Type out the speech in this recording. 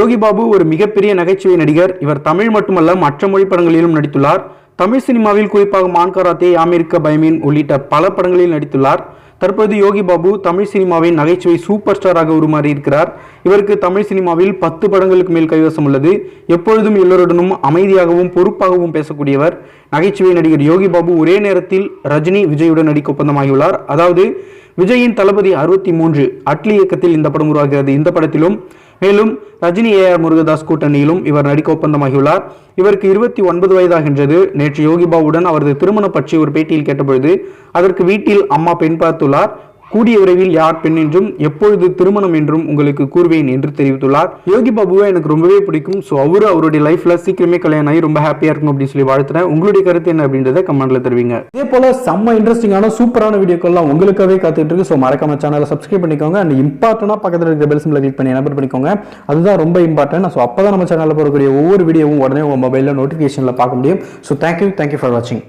யோகி பாபு ஒரு மிகப்பெரிய நகைச்சுவை நடிகர். இவர் தமிழ் மட்டுமல்ல மற்ற மொழி படங்களிலும் நடித்துள்ளார். தமிழ் சினிமாவில் குறிப்பாக மான்காராத்தே அமெரிக்க பயமீன் உள்ளிட்ட பல படங்களில் நடித்துள்ளார். தற்போது யோகி பாபு தமிழ் சினிமாவின் நகைச்சுவை சூப்பர் ஸ்டாராக உருமாறி இருக்கிறார் இவருக்கு தமிழ் சினிமாவில் பத்து படங்களுக்கு மேல் கைவசம் உள்ளது. எப்பொழுதும் எல்லோருடனும் அமைதியாகவும் பொறுப்பாகவும் பேசக்கூடியவர். நகைச்சுவை நடிகர் யோகி பாபு ஒரே நேரத்தில் ரஜினி விஜயுடன் நடிக்க ஒப்பந்தமாகியுள்ளார். அதாவது விஜயின் தளபதி அறுபத்தி மூன்று அட்லி இயக்கத்தில் இந்த படம் உருவாகிறது. இந்த படத்திலும் மேலும் ரஜினி ஏ ஆர் முருகதாஸ் கூட்டணியிலும் இவர் நடிக்க ஒப்பந்தமாகியுள்ளார். இவருக்கு இருபத்தி ஒன்பது வயதாகின்றது. நேற்று யோகிபாவுடன் அவரது திருமணம் பற்றி ஒரு பேட்டியில் கேட்டபொழுது அதற்கு வீட்டில் அம்மா பெண் பார்த்துள்ளார். கூடிய விரைவில் யார் பெண் என்றும் எப்பொழுது திருமணம் என்றும் உங்களுக்கு கூறுவேன் என்று தெரிவித்துள்ளார். யோகி பாபுவை எனக்கு ரொம்பவே பிடிக்கும். ஸோ அவரு அவருடைய லைஃப்ல சீக்கிரமே கல்யாணம் ஆகி ரொம்ப ஹாப்பியா இருக்கும் அப்படின்னு சொல்லி வாழ்த்துறேன். உங்களுடைய கருத்து என்ன அப்படின்றத கமெண்ட்ல தெரிவிங்க. இதே போல செம்ம இன்ட்ரெஸ்டிங்கான சூப்பரான வீடியோக்கள்லாம் உங்களுக்காகவே காத்துட்டு இருக்கு. ஸோ மறக்காம சேனலை சப்ஸ்கிரைப் பண்ணிக்கோங்க. அண்ட் இம்பார்ட்டனா பக்கத்தில் இருக்கிற பெல் சிம்ல கிளிக் பண்ணி நம்பர் பண்ணிக்கோங்க. அதுதான் ரொம்ப இம்பார்ட்டன்ட் ஸோ அப்பதான் நம்ம சேனலில் போடக்கூடிய ஒவ்வொரு வீடியோவும் உடனே உங்க மொபைலில் நோட்டிஃபிகேஷனில் பார்க்க முடியும். ஸோ தேங்க்யூ தேங்க்யூ ஃபார் வாட்சிங்